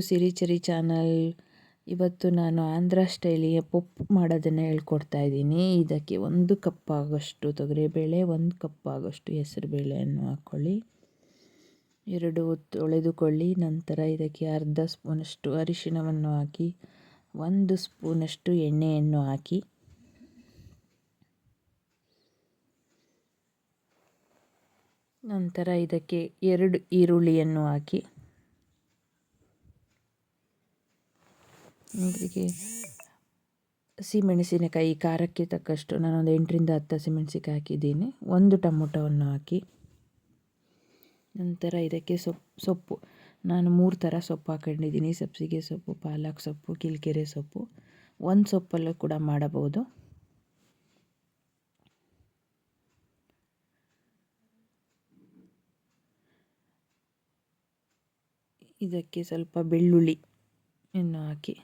ಸಿರಿಚರಿ channel ಇವತ್ತು ನಾನು ಆಂಧ್ರ ಸ್ಟೈಲಿಗೆ ಪಪ್ಪು ಮಾಡೋದನ್ನು ಹೇಳ್ಕೊಡ್ತಾ ಇದ್ದೀನಿ. ಇದಕ್ಕೆ ಒಂದು ಕಪ್ ಆಗೋಷ್ಟು ತೊಗರಿಬೇಳೆ ಒಂದು ಕಪ್ ಆಗೋಷ್ಟು ಹೆಸರುಬೇಳೆಯನ್ನು ಹಾಕ್ಕೊಳ್ಳಿ ಎರಡು ತೊಳೆದುಕೊಳ್ಳಿ. ನಂತರ ಇದಕ್ಕೆ ಅರ್ಧ ಸ್ಪೂನಷ್ಟು ಅರಿಶಿಣವನ್ನು ಹಾಕಿ, ಒಂದು ಸ್ಪೂನಷ್ಟು ಎಣ್ಣೆಯನ್ನು ಹಾಕಿ. ನಂತರ ಇದಕ್ಕೆ ಎರಡು ಈರುಳ್ಳಿಯನ್ನು ಹಾಕಿ. ಇದಕ್ಕೆ ಹಸಿಮೆಣಸಿನಕಾಯಿ ಖಾರಕ್ಕೆ ತಕ್ಕಷ್ಟು ನಾನೊಂದು ಎಂಟರಿಂದ ಹತ್ತು ಹಸಿಮೆಣಸಿಕಾಯಿ ಹಾಕಿದ್ದೀನಿ. ಒಂದು ಟೊಮೊಟೊವನ್ನು ಹಾಕಿ, ನಂತರ ಇದಕ್ಕೆ ಸೊಪ್ಪು ಸೊಪ್ಪು. ನಾನು ಮೂರು ಥರ ಸೊಪ್ಪು ಹಾಕೊಂಡಿದ್ದೀನಿ. ಸಬ್ಸಿಗೆ ಸೊಪ್ಪು, ಪಾಲಕ್ ಸೊಪ್ಪು, ಕಿಲ್ಕೆರೆ ಸೊಪ್ಪು. ಒಂದು ಸೊಪ್ಪಲ್ಲೂ ಕೂಡ ಮಾಡಬಹುದು. ಇದಕ್ಕೆ ಸ್ವಲ್ಪ ಬೆಳ್ಳುಳ್ಳಿ ಇನ್ನು ಹಾಕಿ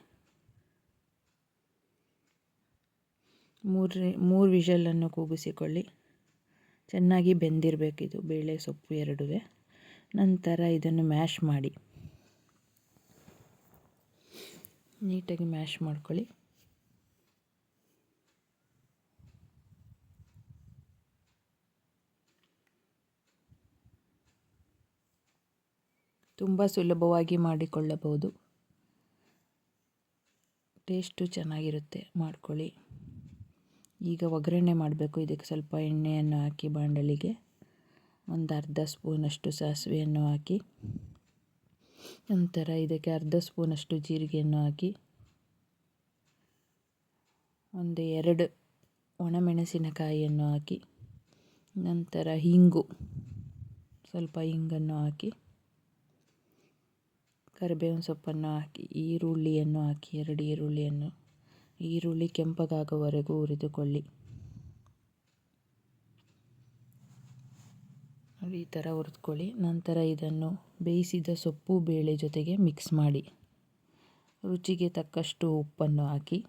ಮೂರು ಮೂರು ವಿಷಲನ್ನು ಕೂಗಿಸಿಕೊಳ್ಳಿ. ಚೆನ್ನಾಗಿ ಬೆಂದಿರಬೇಕಿದು, ಬೇಳೆ ಸೊಪ್ಪು ಎರಡುವೆ. ನಂತರ ಇದನ್ನು ಮ್ಯಾಶ್ ಮಾಡಿ. ನೀಟಾಗಿ ಮ್ಯಾಶ್ ಮಾಡ್ಕೊಳ್ಳಿ. ತುಂಬ ಸುಲಭವಾಗಿ ಮಾಡಿಕೊಳ್ಳಬಹುದು. ಟೇಸ್ಟು ಚೆನ್ನಾಗಿರುತ್ತೆ, ಮಾಡ್ಕೊಳ್ಳಿ. ಈಗ ಒಗ್ಗರಣೆ ಮಾಡಬೇಕು. ಇದಕ್ಕೆ ಸ್ವಲ್ಪ ಎಣ್ಣೆಯನ್ನು ಹಾಕಿ ಬಾಣಲಿಗೆ ಒಂದು ಅರ್ಧ ಸ್ಪೂನಷ್ಟು ಸಾಸಿವೆಯನ್ನು ಹಾಕಿ. ನಂತರ ಇದಕ್ಕೆ ಅರ್ಧ ಸ್ಪೂನಷ್ಟು ಜೀರಿಗೆಯನ್ನು ಹಾಕಿ. ಒಂದು ಎರಡು ಒಣಮೆಣಸಿನಕಾಯಿಯನ್ನು ಹಾಕಿ. ನಂತರ ಹಿಂಗು. ಸ್ವಲ್ಪ ಹಿಂಗನ್ನು ಹಾಕಿ. ಕರಿಬೇವಿನ ಸೊಪ್ಪನ್ನು ಹಾಕಿ. ಈರುಳ್ಳಿಯನ್ನು ಹಾಕಿ. ಎರಡು ಈರುಳ್ಳಿಯನ್ನು. ಈರುಳ್ಳಿ ಕೆಂಪಗಾಗುವವರೆಗೂ ಹುರಿದುಕೊಳ್ಳಿ. ಈ ಥರ ಹುರಿದುಕೊಳ್ಳಿ. ನಂತರ ಇದನ್ನು ಬೇಯಿಸಿದ ಸೊಪ್ಪು, ಬೇಳೆ ಜೊತೆಗೆ ಮಿಕ್ಸ್ ಮಾಡಿ. ರುಚಿಗೆ ತಕ್ಕಷ್ಟು ಉಪ್ಪನ್ನು ಹಾಕಿ.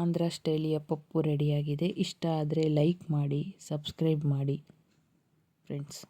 ಆಂಧ್ರ ಸ್ಟೈಲಿಯ ಪಪ್ಪು ರೆಡಿಯಾಗಿದೆ ಇಷ್ಟ ಆದರೆ ಲೈಕ್ ಮಾಡಿ ಸಬ್ಸ್ಕ್ರೈಬ್ ಮಾಡಿ ಫ್ರೆಂಡ್ಸ್